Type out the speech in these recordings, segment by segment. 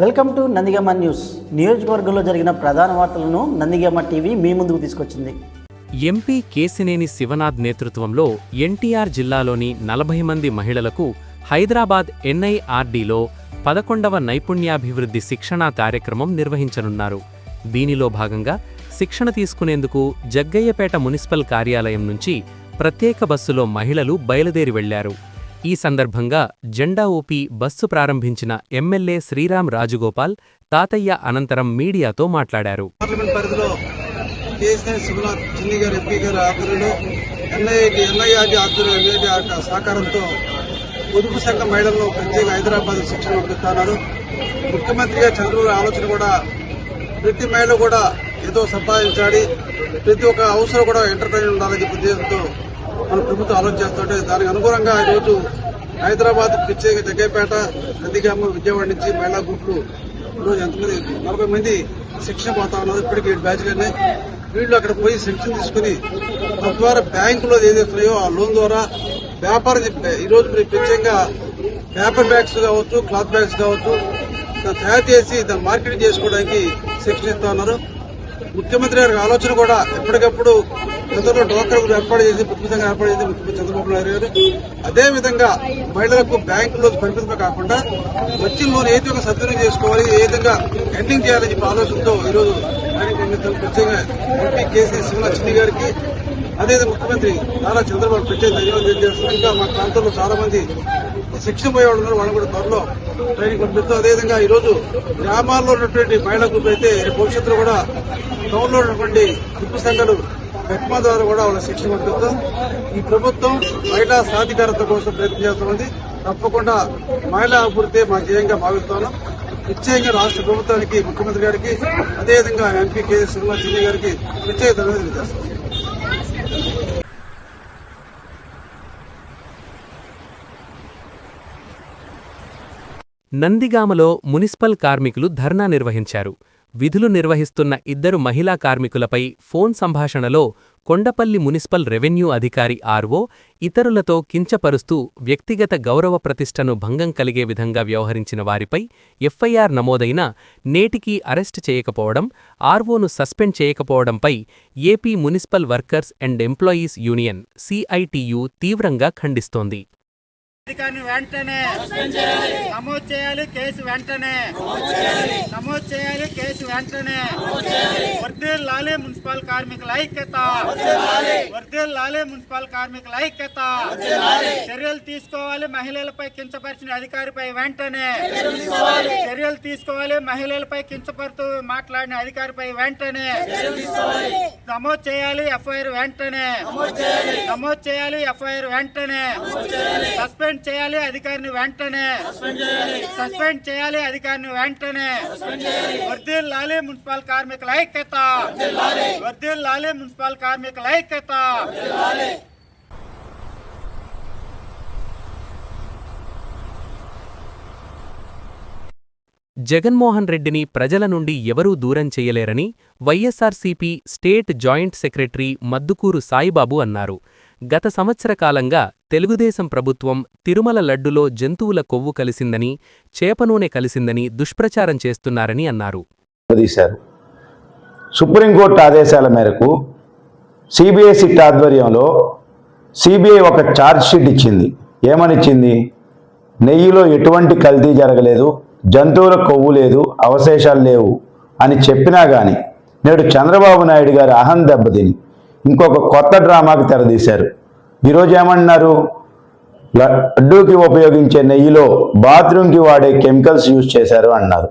Welcome to Nandigama news నియోజకవర్గంలో జరిగిన ప్రధాన వార్తలను నందిగమ్మ టీవీ మీ ముందుకు తీసుకొచ్చింది. ఎంపీ కేసినేని శివనాథ్ నేతృత్వంలో ఎన్టీఆర్ జిల్లాలోని నలభై మంది మహిళలకు హైదరాబాద్ ఎన్ఐఆర్డీలో పదకొండవ నైపుణ్యాభివృద్ధి శిక్షణా కార్యక్రమం నిర్వహించనున్నారు. దీనిలో భాగంగా శిక్షణ తీసుకునేందుకు జగ్గయ్యపేట మున్సిపల్ కార్యాలయం నుంచి ప్రత్యేక బస్సులో మహిళలు బయలుదేరి వెళ్ళారు. ఈ సందర్భంగా జెండా ఊపి బస్సు ప్రారంభించిన ఎమ్మెల్యే శ్రీరామ్ రాజగోపాల్ తాతయ్య అనంతరం మీడియాతో మాట్లాడారు. సహకారంతో పొదుపు సంఘ మహిళలు ప్రత్యేక హైదరాబాద్ శిక్షణ పంపిస్తున్నారు ముఖ్యమంత్రిగా చంద్రబాబు ఆలోచన కూడా ప్రతి మహిళ కూడా ఏదో సంపాదించాలి ప్రతి ఒక్క అవసరం కూడా ఎంటర్ప్రైన్ ఉండాలని చెప్పి ఉద్దేశంతో మన ప్రభుత్వం ఆలోచన చేస్తుంటే దానికి అనుగుణంగా ఈరోజు హైదరాబాద్ ప్రత్యేక జగ్గైపేట నందిగామ విజయవాడ నుంచి మహిళా గ్రూపులు ఈరోజు ఎంతమంది నలభై మంది శిక్షణ పోతా ఉన్నారు. ఇప్పటికి ఏడు బ్యాచ్లు వీళ్ళు అక్కడ పోయి శిక్షణ తీసుకుని తద్వారా బ్యాంకులో ఏదైతున్నాయో ఆ లోన్ ద్వారా వ్యాపారం ఈరోజు మీరు ప్రత్యేకంగా పేపర్ బ్యాగ్స్ కావచ్చు క్లాత్ బ్యాగ్స్ కావచ్చు దాన్ని తయారు చేసి దాన్ని మార్కెటింగ్ చేసుకోవడానికి శిక్షణ ఇస్తా ఉన్నారు. ముఖ్యమంత్రి గారి ఆలోచన కూడా ఎప్పటికప్పుడు గతంలో డోక్రా గ్రూప్ ఏర్పాటు చేసి పుస్తకంగా ఏర్పాటు చేసి ముఖ్యమంత్రి చంద్రబాబు నాయుడు గారు అదే విధంగా మహిళలకు బ్యాంకులో పరిమితమే కాకుండా వచ్చిన లోన్ ఏ విధంగా సద్వినియోగం చేసుకోవాలి ఏ విధంగా ఎండింగ్ చేయాలని చెప్పి ఆలోచనతో ఈరోజు ఆయన ప్రత్యేకంగా ఎంపీ కేసీ శివనాథ్ గారికి అదేవిధంగా ముఖ్యమంత్రి నారా చంద్రబాబు ప్రత్యేక ధన్యవాదాలు తెలియజేస్తున్నారు ఇంకా మా ప్రాంతంలో చాలా మంది శిక్షణ పోయేవాళ్ళు ఉన్నారు వాళ్ళు కూడా త్వరలో ట్రైనింగ్ పంపిస్తూ. అదేవిధంగా ఈరోజు గ్రామాల్లో ఉన్నటువంటి మహిళా గ్రూప్ అయితే భవిష్యత్తులో కూడా టౌన్లో ఉన్నటువంటి గ్రూప్ సంఘాలు మెట్మా ద్వారా కూడా వాళ్ళ శిక్షణ పంపిస్తాం ఈ ప్రభుత్వం మహిళా సాధికారత కోసం ప్రయత్నం చేస్తున్నది తప్పకుండా మహిళా అభివృద్ధి మా ధ్యేయంగా భావిస్తున్నాం నిశ్చయంగా రాష్ట్ర ప్రభుత్వానికి ముఖ్యమంత్రి గారికి అదేవిధంగా ఎంపీ కె శ్రీనివాస్ చిన్ని గారికి ప్రత్యేక ధన్యవాదాలు నందిగామలో మునిసిపల్ కార్మికులు ధర్నా నిర్వహించారు. విధులు నిర్వహిస్తున్న ఇద్దరు మహిళా కార్మికులపై ఫోన్ సంభాషణలో కొండపల్లి మునిసిపల్ రెవెన్యూ అధికారి ఆర్వో ఇతరులతో కించపరుస్తూ వ్యక్తిగత గౌరవ ప్రతిష్టను భంగం కలిగే విధంగా వ్యవహరించిన వారిపై ఎఫ్ఐఆర్ నమోదైనా నేటికీ అరెస్టు చేయకపోవడం ఆర్వోను suspend చేయకపోవడంపై AP municipal workers and employees union CITU తీవ్రంగా ఖండిస్తోంది. పత్రికను వెంటనే నమోదు చేయాలి కేసు వెంటనే నమోదు చేయాలి కేసు వెంటనే వర్దిల్ లాలే మున్సిపల్ కార్మికుల ఐక్యత వర్దిల్ లాలే మున్సిపల్ కార్మికుల ఐక్యత. చర్యలు తీసుకోవాలి మహిళలపై కించపరిచిన అధికారిపై వెంటనే చర్యలు తీసుకోవాలి మహిళలపై కించపరుతూ మాట్లాడిన అధికారిపై వెంటనే నమోదు చేయాలి ఎఫ్ఐఆర్ వెంటనే నమోదు చేయాలి ఎఫ్ఐఆర్ వెంటనే సస్పెండ్ చేయాలి అధికారిని వెంటనే. సస్పెండ్ చేయాలి. అధికారిని వెంటనే. వర్దిల్ లాలే మున్సిపల్ కార్మికుల ఐక్యత. వర్దిల్ లాలే. మున్సిపల్ కార్మికుల ఐక్యత. జగన్మోహన్ రెడ్డిని ప్రజల నుండి ఎవరూ దూరం చెయ్యలేరని YSRCP state joint secretary Maddukuru Saibabu అన్నారు. గత సంవత్సర కాలంగా తెలుగుదేశం ప్రభుత్వం తిరుమల లడ్డులో జంతువుల కొవ్వు కలిసిందని చేపనూనె కలిసిందని దుష్ప్రచారం చేస్తున్నారని అన్నారు. సుప్రీంకోర్టు ఆదేశాల మేరకు సిబిఐ సిట్ ఆధ్వర్యంలో సిబిఐ ఒక ఛార్జ్షీట్ ఇచ్చింది. ఏమనిచ్చింది? నెయ్యిలో ఎటువంటి కల్తీ జరగలేదు జంతువుల కొవ్వు లేదు అవశేషాలు లేవు అని చెప్పినా కానీ నేడు చంద్రబాబు నాయుడు గారి అహం దెబ్బతిని ఇంకొక కొత్త డ్రామాకి తెరదీశారు. ఈరోజు ఏమంటున్నారు? లడ్డూకి ఉపయోగించే నెయ్యిలో బాత్రూమ్కి వాడే కెమికల్స్ యూజ్ చేశారు అన్నారు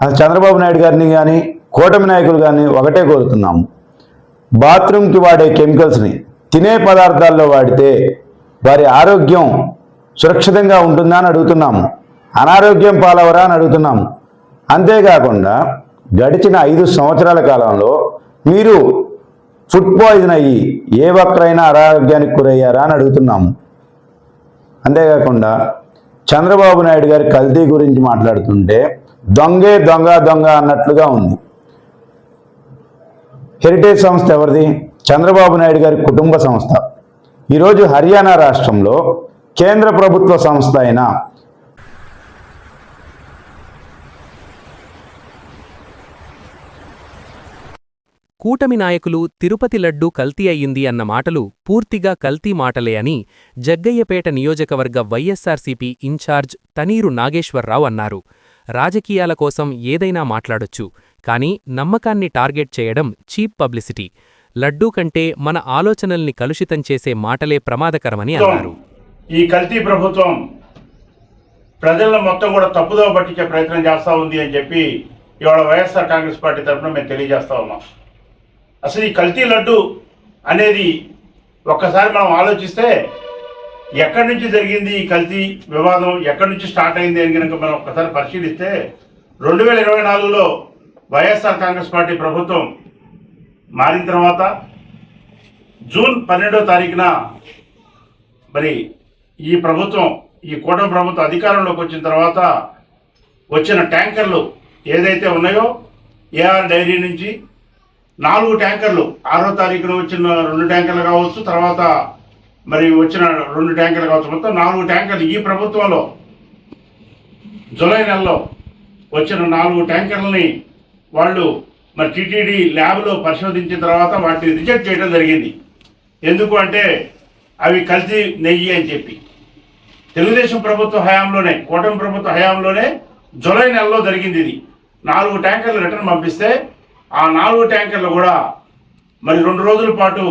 చంద్రబాబు నాయుడు గారిని కానీ కూటమి నాయకులు కానీ ఒకటే కోరుతున్నాము. బాత్రూమ్కి వాడే కెమికల్స్ని తినే పదార్థాల్లో వాడితే వారి ఆరోగ్యం సురక్షితంగా ఉంటుందా అని అడుగుతున్నాము. అనారోగ్యం పాలవరా అని అడుగుతున్నాము. అంతేకాకుండా గడిచిన ఐదు సంవత్సరాల కాలంలో మీరు ఫుడ్ పాయిజన్ అయ్యి ఏ ఒక్కరైనా అనారోగ్యానికి గురయ్యారా అని అడుగుతున్నాము అంతేకాకుండా చంద్రబాబు నాయుడు గారి కల్తీ గురించి మాట్లాడుతుంటే దొంగే దొంగ దొంగ అన్నట్లుగా ఉంది. హెరిటేజ్ సంస్థ ఎవరిది? చంద్రబాబు నాయుడు గారి కుటుంబ సంస్థ. ఈరోజు హర్యానా రాష్ట్రంలో కేంద్ర ప్రభుత్వ సంస్థ అయిన కూటమి నాయకులు తిరుపతి లడ్డూ కల్తీ అయ్యింది అన్న మాటలు పూర్తిగా కల్తీ మాటలే అని జగ్గయ్యపేట నియోజకవర్గ వైఎస్సార్సీపీ ఇన్ఛార్జ్ తనీరు నాగేశ్వరరావు అన్నారు. రాజకీయాల కోసం ఏదైనా మాట్లాడొచ్చు కానీ నమ్మకాన్ని టార్గెట్ చేయడం చీప్ పబ్లిసిటీ. లడ్డూ కంటే మన ఆలోచనల్ని కలుషితం చేసే మాటలే ప్రమాదకరమని అన్నారు. ఈ కల్తీ ప్రభుత్వం ప్రజలను మొత్తం కూడా తప్పుదో పట్టించే ప్రయత్నం చేస్తూ ఉంది అని చెప్పి ఇవాళ వైఎస్ఆర్ కాంగ్రెస్ పార్టీ తరఫున మేము తెలియజేస్తా ఉన్నాం. అసలు ఈ కల్తీ లడ్డు అనేది ఒక్కసారి మనం ఆలోచిస్తే ఎక్కడి నుంచి జరిగింది ఈ కల్తీ వివాదం? ఎక్కడి నుంచి స్టార్ట్ అయింది అని కనుక మనం ఒక్కసారి పరిశీలిస్తే రెండు వేల ఇరవై నాలుగులో వైఎస్ఆర్ కాంగ్రెస్ పార్టీ ప్రభుత్వం మారిన తర్వాత జూన్ పన్నెండో తారీఖున మరి ఈ ప్రభుత్వం ఈ కూటమి ప్రభుత్వం అధికారంలోకి వచ్చిన తర్వాత వచ్చిన ట్యాంకర్లు ఏదైతే ఉన్నాయో ఏఆర్ డైరీ నుంచి నాలుగు ట్యాంకర్లు. ఆరో తారీఖున వచ్చిన రెండు ట్యాంకర్లు కావచ్చు తర్వాత మరి వచ్చిన రెండు ట్యాంకర్లు కావచ్చు. మొత్తం నాలుగు ట్యాంకర్లు ఈ ప్రభుత్వంలో. జూలై నెలలో వచ్చిన నాలుగు ట్యాంకర్లని వాళ్ళు మరి టీటీడీ ల్యాబ్లో పరిశోధించిన తర్వాత వాటిని రిజెక్ట్ చేయడం జరిగింది. ఎందుకు అంటే అవి కల్తీ నెయ్యి అని చెప్పి. తెలుగుదేశం ప్రభుత్వ హయాంలోనే కూటమి ప్రభుత్వ హయాంలోనే జూలై నెలలో జరిగింది ఇది. నాలుగు ట్యాంకర్లు రిటర్న్ పంపిస్తే ఆ నాలుగు ట్యాంకర్లు కూడా మరి రెండు రోజుల పాటు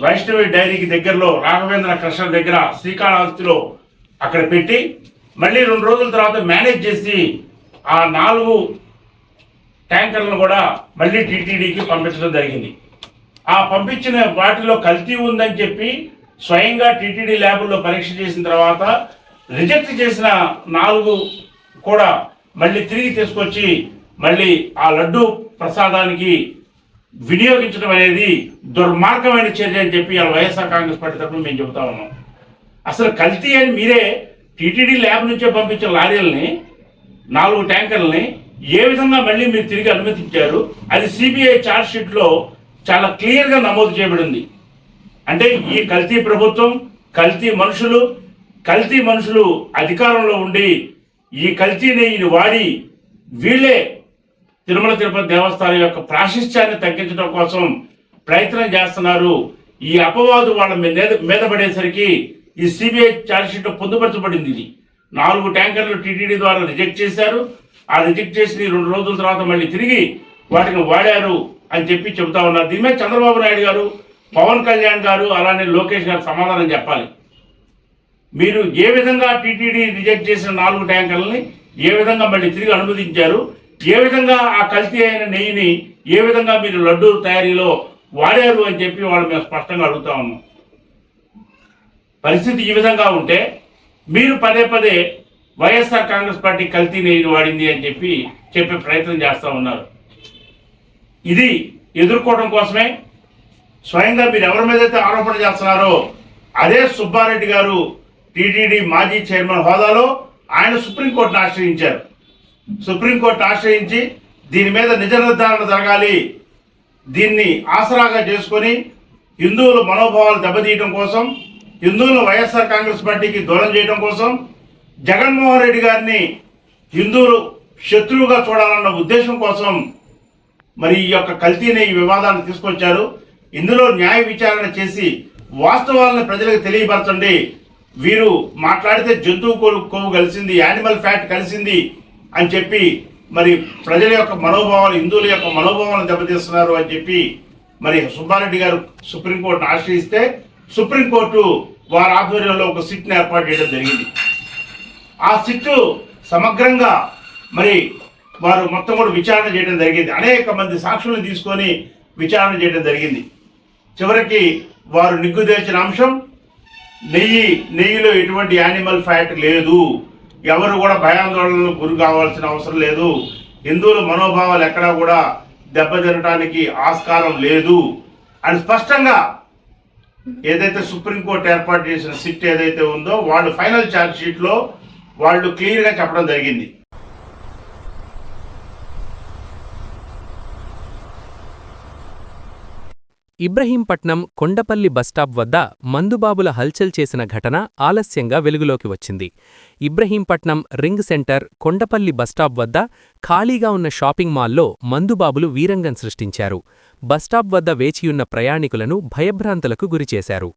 వైష్ణవి డైరీకి దగ్గరలో రాఘవేంద్ర కృష్ణ దగ్గర శ్రీకాళహస్తిలో అక్కడ పెట్టి మళ్ళీ రెండు రోజుల తర్వాత మేనేజ్ చేసి ఆ నాలుగు ట్యాంకర్లను కూడా మళ్ళీ టీటీడీకి పంపించడం జరిగింది. ఆ పంపించిన వాటిలో కల్తీ ఉందని చెప్పి స్వయంగా టీటీడీ ల్యాబుల్లో పరీక్ష చేసిన తర్వాత రిజెక్ట్ చేసిన నాలుగు కూడా మళ్ళీ తిరిగి తీసుకొచ్చి మళ్ళీ ఆ లడ్డు ప్రసాదానికి వినియోగించడం అనేది దుర్మార్గమైన చర్య అని చెప్పి ఇలా వైఎస్ఆర్ కాంగ్రెస్ పార్టీ తరఫున మేము చెబుతా ఉన్నాం. అసలు కల్తీ అని మీరే టీటీడీ ల్యాబ్ నుంచే పంపించిన లారీలని నాలుగు ట్యాంకర్లని ఏ విధంగా మళ్ళీ మీరు తిరిగి అనుమతించారు? అది సిబిఐ ఛార్జ్ షీట్లో చాలా క్లియర్గా నమోదు చేయబడింది. అంటే ఈ కల్తీ ప్రభుత్వం కల్తీ మనుషులు కల్తీ మనుషులు అధికారంలో ఉండి ఈ కల్తీ వాడి వీళ్ళే తిరుమల తిరుపతి దేవస్థానం యొక్క ప్రాశిష్యాన్ని తగ్గించడం కోసం ప్రయత్నం చేస్తున్నారు. ఈ అపవాదు వాళ్ళ మీద మీద పడేసరికి ఈ సిబిఐ ఛార్జ్షీట్ పొందుపరచబడింది ఇది. నాలుగు ట్యాంకర్లు టీటీడీ ద్వారా రిజెక్ట్ చేశారు. ఆ రిజెక్ట్ చేసి రెండు రోజుల తర్వాత మళ్ళీ తిరిగి వాటిని వాడారు అని చెప్పి చెబుతా ఉన్నారు. దీని మీద చంద్రబాబు నాయుడు గారు పవన్ కళ్యాణ్ గారు అలానే లోకేష్ గారు సమాధానం చెప్పాలి. మీరు ఏ విధంగా టీటీడీ రిజెక్ట్ చేసిన నాలుగు ట్యాంకర్లని ఏ విధంగా మళ్ళీ తిరిగి అనుమతించారు? ఏ విధంగా ఆ కల్తీ అయిన నెయ్యిని ఏ విధంగా మీరు లడ్డూ తయారీలో వాడారు అని చెప్పి వాళ్ళు మేము స్పష్టంగా అడుగుతా ఉన్నాం. పరిస్థితి ఈ విధంగా ఉంటే మీరు పదే పదే వైఎస్ఆర్ కాంగ్రెస్ పార్టీ కల్తీ నెయ్యిని వాడింది అని చెప్పి చెప్పే ప్రయత్నం చేస్తూ ఉన్నారు. ఇది ఎదుర్కోవడం కోసమే స్వయంగా మీరు ఎవరి మీద అయితే ఆరోపణ చేస్తున్నారో అదే సుబ్బారెడ్డి గారు టీటీడీ మాజీ చైర్మన్ హోదాలో ఆయన సుప్రీంకోర్టును ఆశ్రయించారు. సుప్రీంకోర్టు ఆశ్రయించి దీని మీద నిజ నిర్ధారణ జరగాలి. దీన్ని ఆసరాగా చేసుకొని హిందువుల మనోభావాలు దెబ్బతీయడం కోసం హిందువులను వైఎస్ఆర్ కాంగ్రెస్ పార్టీకి దూరం చేయడం కోసం జగన్మోహన్ రెడ్డి గారిని హిందువులు శత్రువుగా చూడాలన్న ఉద్దేశం కోసం మరి ఈ యొక్క కల్తీని ఈ వివాదాన్ని తీసుకొచ్చారు. ఇందులో న్యాయ విచారణ చేసి వాస్తవాలను ప్రజలకు తెలియపరచండి. వీరు మాట్లాడితే జంతువు కొవ్వు కలిసింది యానిమల్ ఫ్యాట్ కలిసింది అని చెప్పి మరి ప్రజల యొక్క మనోభావాలు హిందువుల యొక్క మనోభావాలను దెబ్బతీస్తున్నారు అని చెప్పి మరి సుబ్బారెడ్డి గారు సుప్రీంకోర్టును ఆశ్రయిస్తే సుప్రీంకోర్టు వారి ఆధ్వర్యంలో ఒక సిట్ని ఏర్పాటు చేయడం జరిగింది. ఆ సిట్టు సమగ్రంగా మరి వారు మొత్తం కూడా విచారణ చేయడం జరిగింది. అనేక మంది సాక్షులను తీసుకొని విచారణ చేయడం జరిగింది. చివరికి వారు నిగ్గుదేల్చిన అంశం నెయ్యి నెయ్యిలో ఎటువంటి యానిమల్ ఫ్యాట్ లేదు. ఎవరు కూడా భయాందోళనలకు గురి కావాల్సిన అవసరం లేదు. హిందువుల మనోభావాలు ఎక్కడా కూడా దెబ్బతినటానికి ఆస్కారం లేదు. అని స్పష్టంగా ఏదైతే సుప్రీంకోర్టు ఏర్పాటు చేసిన సిట్ ఏదైతే ఉందో వాళ్ళు ఫైనల్ ఛార్జ్ షీట్లో వాళ్ళు క్లియర్గా చెప్పడం జరిగింది. ఇబ్రహీంపట్నం కొండపల్లి బస్టాప్ వద్ద మందుబాబుల హల్చల్ చేసిన ఘటన ఆలస్యంగా వెలుగులోకి వచ్చింది. Ibrahimpatnam ring center Kondapalli bus stop వద్ద ఖాళీగా ఉన్న షాపింగ్ మాల్లో మందుబాబులు వీరంగం సృష్టించారు. బస్టాప్ వద్ద వేచియున్న ప్రయాణికులను భయభ్రాంతులకు గురిచేశారు